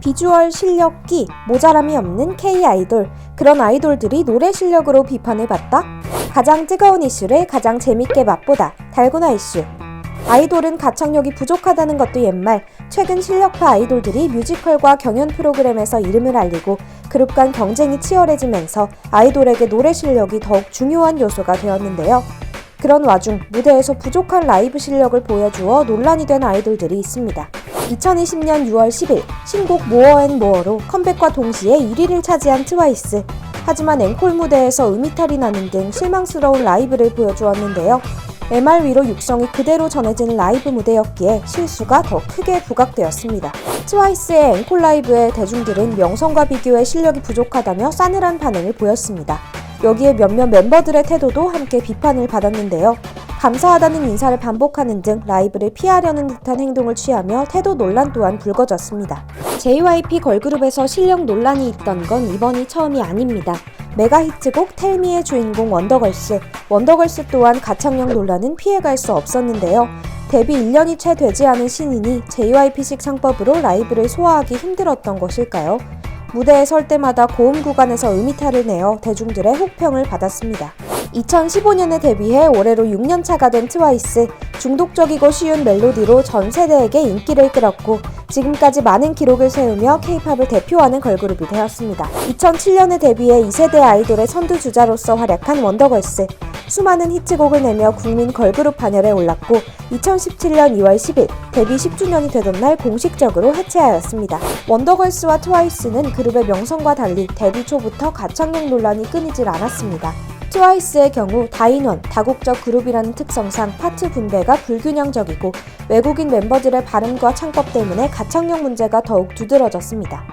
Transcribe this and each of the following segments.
비주얼 실력 끼 모자람이 없는 K 아이돌 그런 아이돌들이 노래 실력으로 비판을 받다 가장 뜨거운 이슈를 가장 재밌게 맛보다 달고나 이슈 아이돌은 가창력이 부족하다는 것도 옛말 최근 실력파 아이돌들이 뮤지컬과 경연 프로그램에서 이름을 알리고 그룹 간 경쟁이 치열해지면서 아이돌에게 노래 실력이 더욱 중요한 요소가 되었는데요. 그런 와중 무대에서 부족한 라이브 실력을 보여주어 논란이 된 아이돌들이 있습니다. 2020년 6월 10일 신곡 모어 앤 모어로 컴백과 동시에 1위를 차지한 트와이스. 하지만 앵콜 무대에서 음이탈이 나는 등 실망스러운 라이브를 보여주었는데요. MR 위로 육성이 그대로 전해진 라이브 무대였기에 실수가 더 크게 부각되었습니다. 트와이스의 앵콜 라이브에 대중들은 명성과 비교해 실력이 부족하다며 싸늘한 반응을 보였습니다. 여기에 몇몇 멤버들의 태도도 함께 비판을 받았는데요. 감사하다는 인사를 반복하는 등 라이브를 피하려는 듯한 행동을 취하며 태도 논란 또한 불거졌습니다. JYP 걸그룹에서 실력 논란이 있던 건 이번이 처음이 아닙니다. 메가 히트곡 텔미의 주인공 원더걸스, 원더걸스 또한 가창력 논란은 피해갈 수 없었는데요. 데뷔 1년이 채 되지 않은 신인이 JYP식 창법으로 라이브를 소화하기 힘들었던 것일까요? 무대에 설 때마다 고음 구간에서 음이탈을 내어 대중들의 혹평을 받았습니다. 2015년에 데뷔해 올해로 6년 차가 된 트와이스, 중독적이고 쉬운 멜로디로 전 세대에게 인기를 끌었고 지금까지 많은 기록을 세우며 K-팝을 대표하는 걸그룹이 되었습니다. 2007년에 데뷔해 2세대 아이돌의 선두주자로서 활약한 원더걸스, 수많은 히트곡을 내며 국민 걸그룹 반열에 올랐고 2017년 2월 10일 데뷔 10주년이 되던 날 공식적으로 해체하였습니다. 원더걸스와 트와이스는 그룹의 명성과 달리 데뷔 초부터 가창력 논란이 끊이질 않았습니다. 트와이스의 경우 다인원, 다국적 그룹이라는 특성상 파트 분배가 불균형적이고 외국인 멤버들의 발음과 창법 때문에 가창력 문제가 더욱 두드러졌습니다.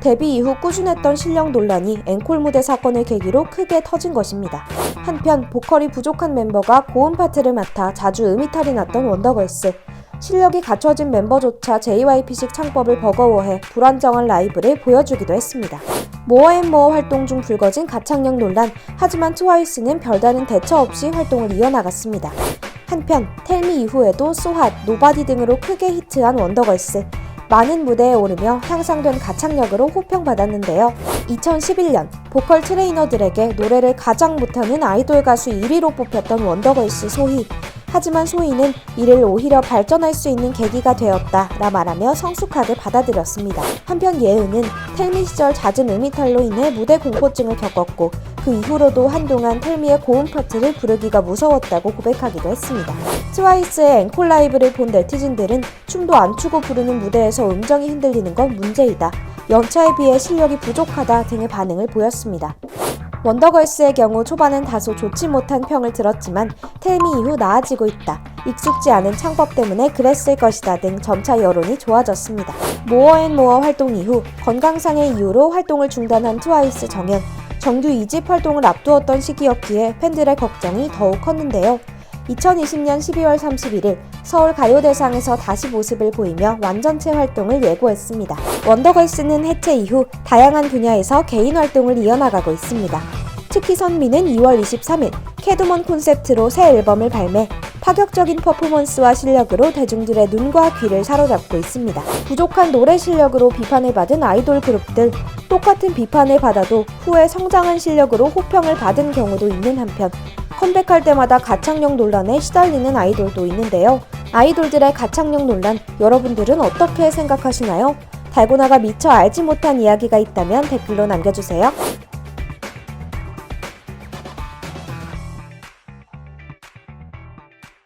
데뷔 이후 꾸준했던 실력 논란이 앵콜 무대 사건을 계기로 크게 터진 것입니다. 한편 보컬이 부족한 멤버가 고음 파트를 맡아 자주 음이탈이 났던 원더걸스. 실력이 갖춰진 멤버조차 JYP식 창법을 버거워해 불안정한 라이브를 보여주기도 했습니다. 모어앤모어 활동 중 불거진 가창력 논란, 하지만 트와이스는 별다른 대처 없이 활동을 이어나갔습니다. 한편 텔미 이후에도 소핫, 노바디 등으로 크게 히트한 원더걸스. 많은 무대에 오르며 향상된 가창력으로 호평받았는데요. 2011년 보컬 트레이너들에게 노래를 가장 못하는 아이돌 가수 1위로 뽑혔던 원더걸스 소희. 하지만 소희는 이를 오히려 발전할 수 있는 계기가 되었다 라 말하며 성숙하게 받아들였습니다. 한편 예은은 텔미 시절 잦은 음이탈로 인해 무대 공포증을 겪었고 그 이후로도 한동안 텔미의 고음 파트를 부르기가 무서웠다고 고백하기도 했습니다. 트와이스의 앵콜 라이브를 본 네티즌들은 춤도 안 추고 부르는 무대에서 음정이 흔들리는 건 문제이다. 연차에 비해 실력이 부족하다 등의 반응을 보였습니다. 원더걸스의 경우 초반엔 다소 좋지 못한 평을 들었지만 텔미 이후 나아지고 있다. 익숙지 않은 창법 때문에 그랬을 것이다 등 점차 여론이 좋아졌습니다. 모어앤모어 활동 이후 건강상의 이유로 활동을 중단한 트와이스 정연. 정규 2집 활동을 앞두었던 시기였기에 팬들의 걱정이 더욱 컸는데요. 2020년 12월 31일 서울 가요대상에서 다시 모습을 보이며 완전체 활동을 예고했습니다. 원더걸스는 해체 이후 다양한 분야에서 개인 활동을 이어나가고 있습니다. 특히 선미는 2월 23일 캐두먼 콘셉트로 새 앨범을 발매, 파격적인 퍼포먼스와 실력으로 대중들의 눈과 귀를 사로잡고 있습니다. 부족한 노래 실력으로 비판을 받은 아이돌 그룹들, 똑같은 비판을 받아도 후에 성장한 실력으로 호평을 받은 경우도 있는 한편, 컴백할 때마다 가창력 논란에 시달리는 아이돌도 있는데요. 아이돌들의 가창력 논란, 여러분들은 어떻게 생각하시나요? 달고나가 미처 알지 못한 이야기가 있다면 댓글로 남겨주세요.